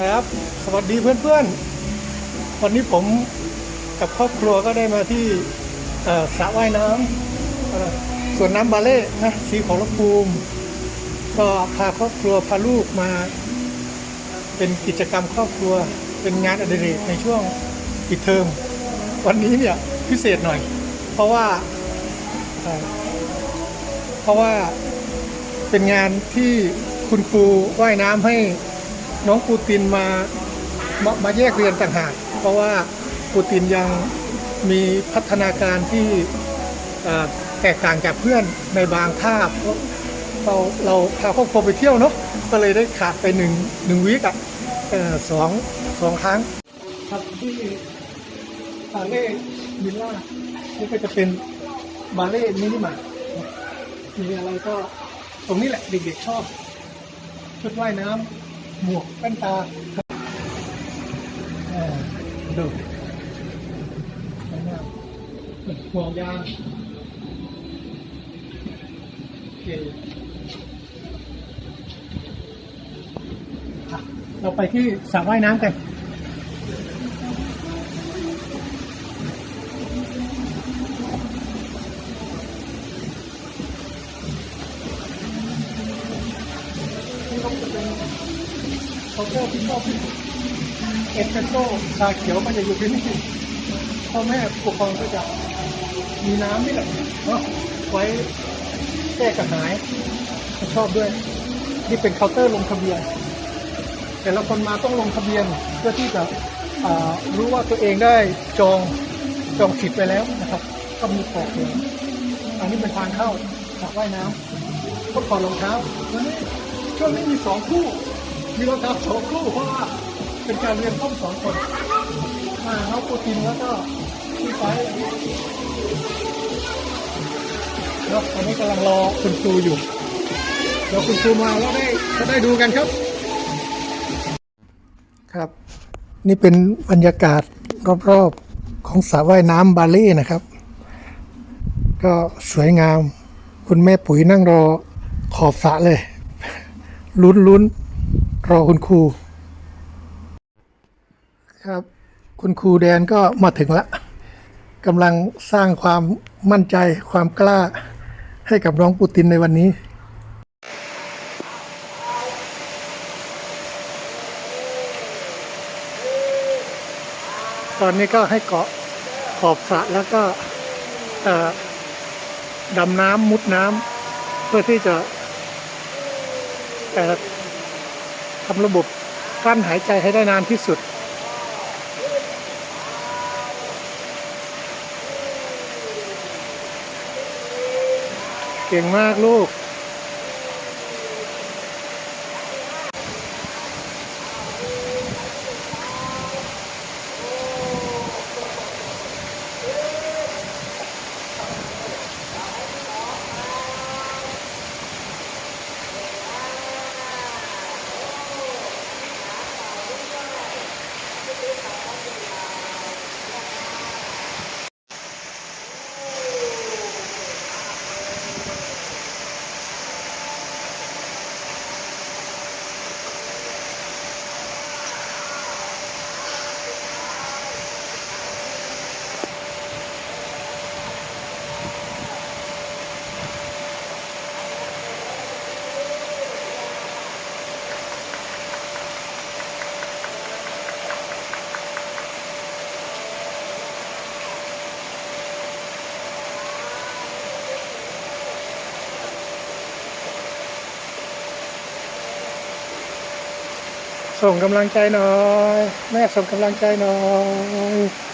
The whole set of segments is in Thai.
ครับ สวัสดีเพื่อนๆ วันนี้ผมกับครอบครัวก็ได้มาที่สระว่ายน้ำเอ่อสวนน้ำบาเล่นะสีของรภูมิ ก็พาครอบครัวพาลูกมา เป็นกิจกรรมครอบครัวเป็นงานอดิเรกในช่วงปิดเทอม วันนี้เนี่ยพิเศษหน่อย เพราะว่าเอ่อเพราะว่าเป็นงานที่คุณครูว่ายน้ำให้ น้องปูตินมามามาแยกเรียนต่างหาก เพราะว่าปูตินยังมีพัฒนาการที่แตกต่างจากเพื่อนในบางคาเพราะเราเราพาครอบครัวไปเที่ยวเนาะก็เลยได้ขาดไปหนึ่งหนึ่งวีคอะสองสองครั้งครับที่บาเล่วิลล่านี่ก็จะเป็นบาเล่มินิมาร์มีอะไรก็ตรงนี้แหละเด็กๆชอบชุดว่ายน้ำ หมวกแว่นตาอ่ดูสวยงามห่วงยางโอเคเราไปที่สระว่ายน้ำกันก็จะเป็น เคาน์เตอร์ที่ชอบที่เอสเปรสโซ่ชาเขียวก็จะอยู่ที่นี่พ่อแม่ปกครองก็จะมีน้ำนี่แหละเนาะไว้แก้กระหายชอบด้วย นี่เป็นเคาน์เตอร์ลงทะเบียน แต่ละคนมาต้องลงทะเบียนเพื่อที่จะรู้ว่าตัวเองได้จองจองสิทธิ์ไปแล้วนะครับก็มีบอกเลยอันนี้เป็นทางเข้าสระว่ายน้ำก็ถอดรองเท้าวันนี้ช่วงนี้มีสองคู่ มีรองเท้าสองคู่เพราะว่าเป็นการเรียนต้องสองคนมาน้องโปรตีนแล้วก็พี่ไปแล้วตอนนี้กำลังรอคุณครูอยู่เดี๋ยวคุณครูมาแล้วได้จะได้ดูกันครับ ครับ นี่เป็นบรรยากาศรอบๆของสระว่ายน้ำบาเล่นะครับ ก็สวยงาม คุณแม่ปุ๋ยนั่งรอขอบสระเลยลุ้นลุ้น รอคุณครู ครับ คุณครูแดนก็มาถึงละกำลังสร้างความมั่นใจความกล้า ให้กับน้องปูตินในวันนี้ตอนนี้ก็ให้เกาะขอบสระแล้วก็เอ่ดำน้ำมุดน้ำเพื่อที่จะเอ่ ทำระบบกั้นหายใจให้ได้นานที่สุด เก่งมากลูก ส่งกำลังใจหน่อย แม่ส่งกำลังใจหน่อย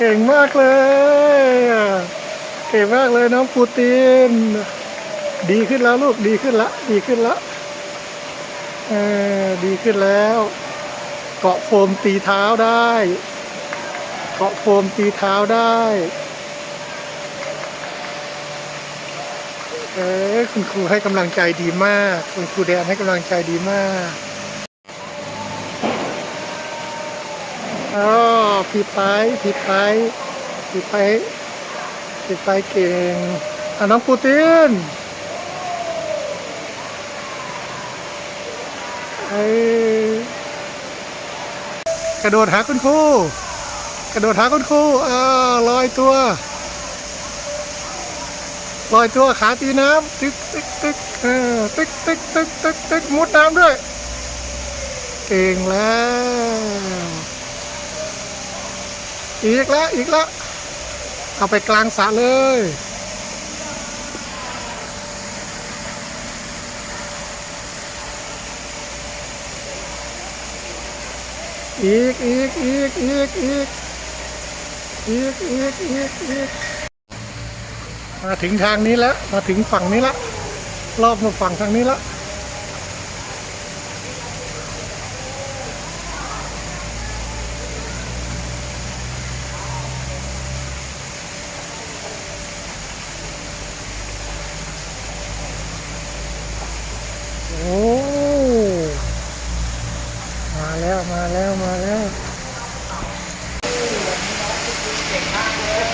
เก่งมากเลย เก่งมากเลยน้องปูติน ดีขึ้นแล้วลูกดีขึ้นละดีขึ้นละเออดีขึ้นแล้ว เกาะโฟมตีเท้าได้ เกาะโฟมตีเท้าได้เออคุณครูให้กำลังใจดีมาก คุณครูแดนให้กำลังใจดีมากอ๋อ พี่ไปพี่ไปพี่ไปพี่ไปเก่งอะน้องปูตินเอ้กระโดดหาคุณครูกระโดดหาคุณครูอ่าลอยตัวลอยตัวขาตีน้ำตึกตึกตึกเออตึกตึกตึกตึกตึกมุดน้ำด้วย เก่งแล้ว อีกแล้ว อีกแล้ว เอาไปกลางสระเลย อีก อีก อีก อีก อีก อีก อีก อีก อีก มาถึงทางนี้แล้ว มาถึงฝั่งนี้ละรอบมาฝั่งทางนี้ละ โอ้ มาแล้วมาแล้วมาแล้ว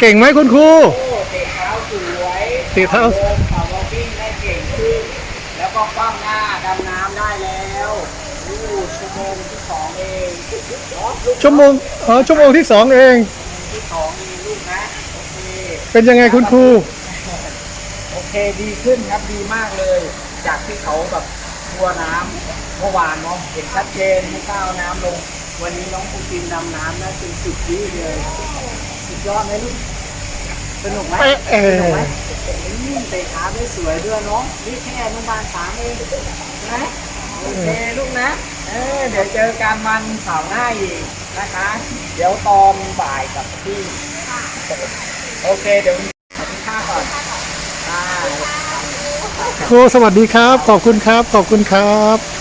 เก่งไหมคุณครูโอ้เตะเท้าสวยเตะเท้าเดินขับวอลกิ้งได้เก่งขึ้น แล้วก็คว่ำหน้าดำน้ำได้แล้วอู้ชั่วโมงที่สองเองอ๋อลูกชั่วโมงอ๋อชั่วโมงที่สองเองที่สองเองลูกนะโอเคเป็นยังไงคุณครูโอเคดีขึ้นครับดีมากเลย จากที่เขาแบบกลัวน้ำ เมื่อวานเนาะเห็นชัดเจนไม่กล้าเอาน้ำลง วันนี้น้องปูตินดำน้ำได้เป็นสิบวิเลยสุดยอดไหมลูกสนุกไหมเอ๊ะเอ๊ะสนุกไหมอืมเตะขาได้สวยด้วยเนาะนี่แค่อนุบาลสามเองนะโอเคลูกนะเออเดี๋ยวเจอกันวันเสาร์หน้าอีกนะคะ เดี๋ยวตอนบ่ายกับพี่โอเคเดี๋ยวขอบคุณค่าก่อนอ่า ครูสวัสดีครับ ขอบคุณครับ ขอบคุณครับ